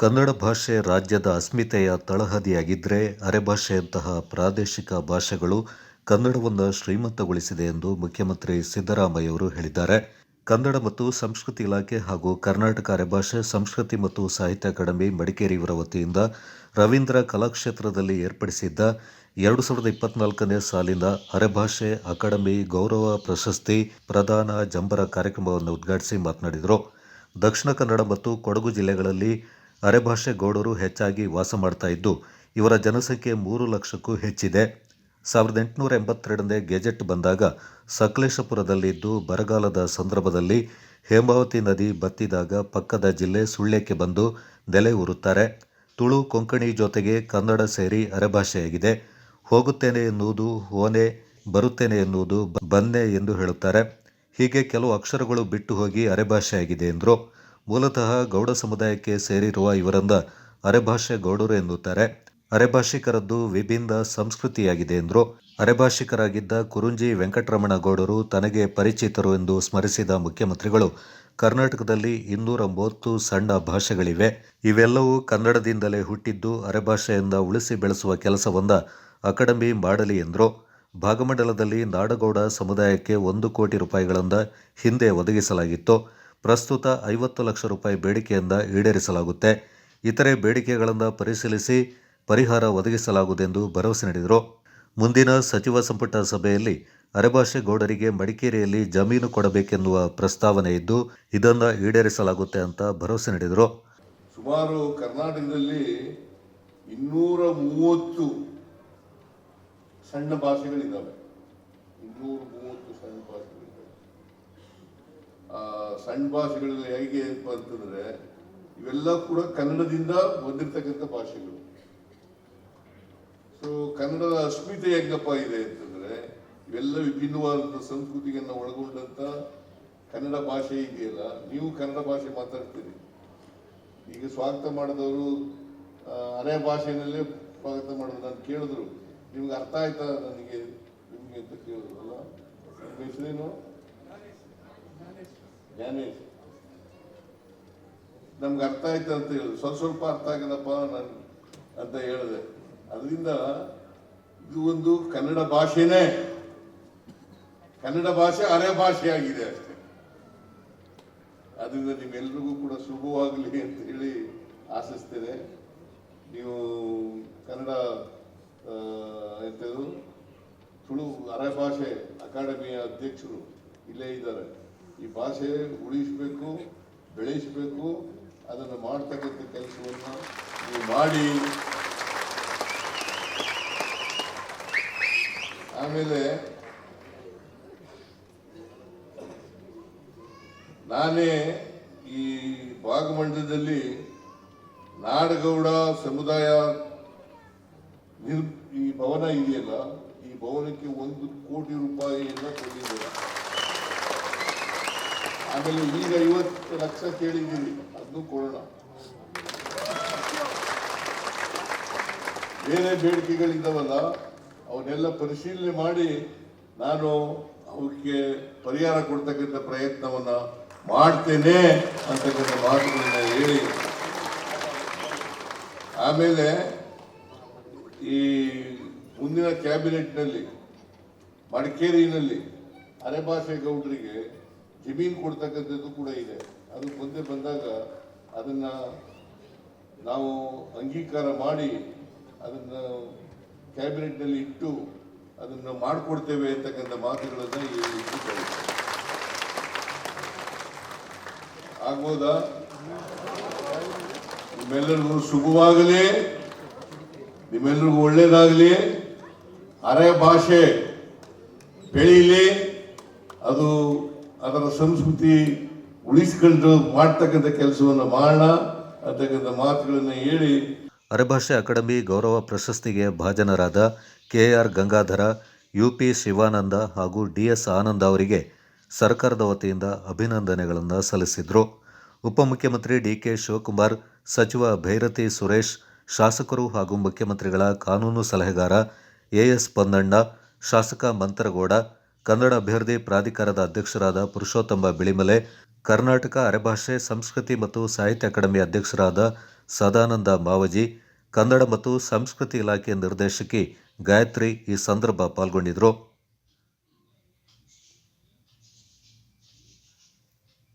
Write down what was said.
ಕನ್ನಡ ಭಾಷೆ ರಾಜ್ಯದ ಅಸ್ಮಿತೆಯ ತಳಹದಿಯಾಗಿದ್ದರೆ ಅರೆಭಾಷೆಯಂತಹ ಪ್ರಾದೇಶಿಕ ಭಾಷೆಗಳು ಕನ್ನಡವನ್ನು ಶ್ರೀಮಂತಗೊಳಿಸಿದೆ ಎಂದು ಮುಖ್ಯಮಂತ್ರಿ ಸಿದ್ದರಾಮಯ್ಯವರು ಹೇಳಿದ್ದಾರೆ. ಕನ್ನಡ ಮತ್ತು ಸಂಸ್ಕೃತಿ ಇಲಾಖೆ ಹಾಗೂ ಕರ್ನಾಟಕ ಅರೆಭಾಷೆ, ಸಂಸ್ಕೃತಿ ಮತ್ತು ಸಾಹಿತ್ಯ ಅಕಾಡೆಮಿ ಮಡಿಕೇರಿಯವರ ವತಿಯಿಂದ ರವೀಂದ್ರ ಕಲಾಕ್ಷೇತ್ರದಲ್ಲಿ ಏರ್ಪಡಿಸಿದ್ದ ಎರಡು ಸಾವಿರದ ಇಪ್ಪತ್ನಾಲ್ಕನೇ ಸಾಲಿನ ಅರೆಭಾಷೆ ಅಕಾಡೆಮಿ ಗೌರವ ಪ್ರಶಸ್ತಿ ಪ್ರದಾನ ಜಂಬರ ಕಾರ್ಯಕ್ರಮವನ್ನು ಉದ್ಘಾಟಿಸಿ ಮಾತನಾಡಿದರು. ದಕ್ಷಿಣ ಕನ್ನಡ ಮತ್ತು ಕೊಡಗು ಜಿಲ್ಲೆಗಳಲ್ಲಿ ಅರೆಭಾಷೆ ಗೌಡರು ಹೆಚ್ಚಾಗಿ ವಾಸ ಮಾಡ್ತಾ ಇದ್ದು, ಇವರ ಜನಸಂಖ್ಯೆ ಮೂರು ಲಕ್ಷಕ್ಕೂ ಹೆಚ್ಚಿದೆ. ಸಾವಿರದ ಎಂಟುನೂರ ಎಂಬತ್ತೆರಡನೇ ಗೆಜೆಟ್ ಬಂದಾಗ ಸಕಲೇಶಪುರದಲ್ಲಿದ್ದು ಬರಗಾಲದ ಸಂದರ್ಭದಲ್ಲಿ ಹೇಮಾವತಿ ನದಿ ಬತ್ತಿದಾಗ ಪಕ್ಕದ ಜಿಲ್ಲೆ ಸುಳ್ಯಕ್ಕೆ ಬಂದು ನೆಲೆ ಊರುತ್ತಾರೆ. ತುಳು ಕೊಂಕಣಿ ಜೊತೆಗೆ ಕನ್ನಡ ಸೇರಿ ಅರೆಭಾಷೆಯಾಗಿದೆ. ಹೋಗುತ್ತೇನೆ ಎನ್ನುವುದು ಹೋನೆ, ಬರುತ್ತೇನೆ ಎನ್ನುವುದು ಬನ್ನೆ ಎಂದು ಹೇಳುತ್ತಾರೆ. ಹೀಗೆ ಕೆಲವು ಅಕ್ಷರಗಳು ಬಿಟ್ಟು ಹೋಗಿ ಅರೆಭಾಷೆಯಾಗಿದೆ ಎಂದರು. ಮೂಲತಃ ಗೌಡ ಸಮುದಾಯಕ್ಕೆ ಸೇರಿರುವ ಇವರಂದ ಅರೆಭಾಷೆ ಗೌಡರು ಎನ್ನುತ್ತಾರೆ. ಅರೆಭಾಷಿಕರದ್ದು ವಿಭಿನ್ನ ಸಂಸ್ಕೃತಿಯಾಗಿದೆ ಎಂದರು. ಅರೆಭಾಷಿಕರಾಗಿದ್ದ ಕುರುಂಜಿ ವೆಂಕಟರಮಣ ಗೌಡರು ತನಗೆ ಪರಿಚಿತರು ಎಂದು ಸ್ಮರಿಸಿದ ಮುಖ್ಯಮಂತ್ರಿಗಳು, ಕರ್ನಾಟಕದಲ್ಲಿ ಇನ್ನೂರ ಮೂವತ್ತು ಸಣ್ಣ ಭಾಷೆಗಳಿವೆ. ಇವೆಲ್ಲವೂ ಕನ್ನಡದಿಂದಲೇ ಹುಟ್ಟಿದ್ದು ಅರೆಭಾಷೆಯಿಂದ ಉಳಿಸಿ ಬೆಳೆಸುವ ಕೆಲಸವನ್ನ ಅಕಾಡೆಮಿ ಮಾಡಲಿ ಎಂದರು. ಭಾಗಮಂಡಲದಲ್ಲಿ ನಾಡಗೌಡ ಸಮುದಾಯಕ್ಕೆ ಒಂದು ಕೋಟಿ ರೂಪಾಯಿಗಳಿಂದ ಹಿಂದೆ ಒದಗಿಸಲಾಗಿತ್ತು. ಪ್ರಸ್ತುತ ಐವತ್ತು ಲಕ್ಷ ರೂಪಾಯಿ ಬೇಡಿಕೆಯಿಂದ ಈಡೇರಿಸಲಾಗುತ್ತೆ. ಇತರೆ ಬೇಡಿಕೆಗಳನ್ನು ಪರಿಶೀಲಿಸಿ ಪರಿಹಾರ ಒದಗಿಸಲಾಗುವುದೆಂದು ಭರವಸೆ ನೀಡಿದರು. ಮುಂದಿನ ಸಚಿವ ಸಂಪುಟ ಸಭೆಯಲ್ಲಿ ಅರೆಭಾಷೆ ಗೌಡರಿಗೆ ಮಡಿಕೇರಿಯಲ್ಲಿ ಜಮೀನು ಕೊಡಬೇಕೆನ್ನುವ ಪ್ರಸ್ತಾವನೆ ಇದ್ದು, ಇದನ್ನು ಈಡೇರಿಸಲಾಗುತ್ತೆ ಅಂತ ಭರವಸೆ ನೀಡಿದರು. ಸುಮಾರು ಕರ್ನಾಟಕದಲ್ಲಿ ಇನ್ನೂರ ಮೂವತ್ತು ಸಣ್ಣ ಭಾಷೆಗಳಿದ್ದಾವೆ. ಇನ್ನೂರ ಮೂವತ್ತು ಸಣ್ಣ ಭಾಷೆಗಳಿದ್ದಾವೆ ಆ ಸಣ್ಣ ಭಾಷೆಗಳಲ್ಲಿ ಹೇಗೆ ಅಂತಂದ್ರೆ, ಇವೆಲ್ಲ ಕೂಡ ಕನ್ನಡದಿಂದ ಬಂದಿರತಕ್ಕಂಥ ಭಾಷೆಗಳು. ಸೊ ಕನ್ನಡದ ಅಸ್ಮಿತೆ ಹೆಂಗಪ್ಪ ಇದೆ ಅಂತಂದ್ರೆ, ಇವೆಲ್ಲ ವಿಭಿನ್ನವಾದಂಥ ಸಂಸ್ಕೃತಿಯನ್ನು ಒಳಗೊಂಡಂತ ಕನ್ನಡ ಭಾಷೆ ಇದೆಯಲ್ಲ, ನೀವು ಕನ್ನಡ ಭಾಷೆ ಮಾತಾಡ್ತೀರಿ. ಈಗ ಸ್ವಾಗತ ಮಾಡಿದವರು ಅರೆ ಭಾಷೆಯಲ್ಲೇ ಸ್ವಾಗತ ಮಾಡಿದ್ರು ನಾನು ಕೇಳಿದ್ರು. ನಿಮ್ಗೆ ಅರ್ಥ ಆಯ್ತಾ ನನಗೆ, ನಿಮಗೆ ಅಂತ ಕೇಳಿದ್ರಲ್ಲ ನಿಮ್ಮ ಹೆಸರೇನು? ಜ್ಞಾನೇಶ್. ನಮ್ಗೆ ಅರ್ಥ ಆಯ್ತು ಅಂತ ಹೇಳಿದ್ರು ಸ್ವಲ್ಪ ಸ್ವಲ್ಪ ಅರ್ಥ ಆಗಿದಪ್ಪ ನಾನು ಅಂತ ಹೇಳಿದೆ. ಅದರಿಂದ ಇದು ಒಂದು ಕನ್ನಡ ಭಾಷೆನೇ. ಕನ್ನಡ ಭಾಷೆ ಅರೆ ಭಾಷೆ ಆಗಿದೆ ಅಷ್ಟೇ. ಅದರಿಂದ ನಿಮ್ಮೆಲ್ರಿಗೂ ಕೂಡ ಶುಭವಾಗಲಿ ಅಂತ ಹೇಳಿ ಆಶಿಸ್ತೇನೆ. ನೀವು ಕನ್ನಡ ಎಂತದು, ತುಳು ಅರೆ ಭಾಷೆ ಅಕಾಡೆಮಿಯ ಅಧ್ಯಕ್ಷರು ಇಲ್ಲೇ ಇದ್ದಾರೆ. ಈ ಭಾಷೆ ಉಳಿಸಬೇಕು, ಬೆಳೆಸಬೇಕು, ಅದನ್ನು ಮಾಡ್ತಕ್ಕಂಥ ಕೆಲಸವನ್ನು ನೀವು ಮಾಡಿ. ಆಮೇಲೆ ನಾನೇ ಈ ಭಾಗಮಂಡಲದಲ್ಲಿ ನಾಡಗೌಡ ಸಮುದಾಯ ನಿರ್, ಈ ಭವನ ಇದೆಯಲ್ಲ, ಈ ಭವನಕ್ಕೆ ಒಂದು ಕೋಟಿ ರೂಪಾಯಿಯನ್ನು ಕೊಟ್ಟಿದ್ದೇವೆ ಆಮೇಲೆ ಈಗ ಐವತ್ತು ಲಕ್ಷ ಕೇಳಿದ್ದೀವಿ ಅದನ್ನು ಕೊಡೋಣ. ಬೇರೆ ಬೇಡಿಕೆಗಳಿದ್ದಾವಲ್ಲ, ಅವನ್ನೆಲ್ಲ ಪರಿಶೀಲನೆ ಮಾಡಿ ನಾನು ಅವಕ್ಕೆ ಪರಿಹಾರ ಕೊಡ್ತಕ್ಕಂಥ ಪ್ರಯತ್ನವನ್ನು ಮಾಡ್ತೇನೆ ಅಂತಕ್ಕಂಥ ಮಾತುಗಳನ್ನ ಹೇಳಿ. ಆಮೇಲೆ ಈ ಮುಂದಿನ ಕ್ಯಾಬಿನೆಟ್ನಲ್ಲಿ, ಮಡಿಕೇರಿನಲ್ಲಿ ಅರೆಭಾಷೆ ಗೌಡರಿಗೆ ಜಮೀನು ಕೊಡ್ತಕ್ಕಂಥದ್ದು ಕೂಡ ಇದೆ. ಅದು ಮುಂದೆ ಬಂದಾಗ ಅದನ್ನ ನಾವು ಅಂಗೀಕಾರ ಮಾಡಿ ಅದನ್ನ ಕ್ಯಾಬಿನೆಟ್ನಲ್ಲಿ ಇಟ್ಟು ಅದನ್ನ ಮಾಡಿಕೊಡ್ತೇವೆ ಅಂತಕ್ಕಂಥ ಮಾತುಗಳನ್ನ ಈ. ಆಗ್ಬೋದಾ? ನಿಮ್ಮೆಲ್ಲರಿಗೂ ಶುಭವಾಗಲಿ ನಿಮ್ಮೆಲ್ಲರಿಗೂ ಒಳ್ಳೇದಾಗಲಿ. ಅರೆ ಭಾಷೆ, ಬೆಳೀಲಿ. ಅದು ಅದರ ಸಂಸ್ಕೃತಿ ಉಳಿಸಿಕೊಂಡು ಮಾಡ್ತಕ್ಕಂಥ ಕೆಲಸವನ್ನು ಮಾಡೋಣ ಅಂತಕ್ಕಂಥ ಮಾತುಗಳನ್ನು ಹೇಳಿ. ಅರೆಭಾಷೆ ಅಕಾಡೆಮಿ ಗೌರವ ಪ್ರಶಸ್ತಿಗೆ ಭಾಜನರಾದ K R Gangadhar U P Shivanand ಹಾಗೂ ಡಿ ಎಸ್ ಆನಂದ ಅವರಿಗೆ ಸರ್ಕಾರದ ವತಿಯಿಂದ ಅಭಿನಂದನೆಗಳನ್ನು ಸಲ್ಲಿಸಿದರು. ಉಪಮುಖ್ಯಮಂತ್ರಿ ಡಿ ಕೆ ಶಿವಕುಮಾರ್, ಸಚಿವ ಭೈರತಿ ಸುರೇಶ್, ಶಾಸಕರು ಹಾಗೂ ಮುಖ್ಯಮಂತ್ರಿಗಳ ಕಾನೂನು ಸಲಹೆಗಾರ ಎ ಎಸ್ ಪೊನ್ನಣ್ಣ, ಶಾಸಕ ಮಂತರಗೌಡ ಕನ್ನಡ ಅಭಿವೃದ್ಧಿ ಪ್ರಾಧಿಕಾರದ ಅಧ್ಯಕ್ಷರಾದ ಪುರುಷೋತ್ತಮ ಬಿಳಿಮಲೆ, ಕರ್ನಾಟಕ ಅರೆಭಾಷೆ, ಸಂಸ್ಕೃತಿ ಮತ್ತು ಸಾಹಿತ್ಯ ಅಕಾಡೆಮಿ ಅಧ್ಯಕ್ಷರಾದ ಸದಾನಂದ ಮಾವಜಿ, ಕನ್ನಡ ಮತ್ತು ಸಂಸ್ಕೃತಿ ಇಲಾಖೆ ನಿರ್ದೇಶಕಿ ಗಾಯತ್ರಿ ಈ ಸಂದರ್ಭ ಪಾಲ್ಗೊಂಡಿದ್ದರು.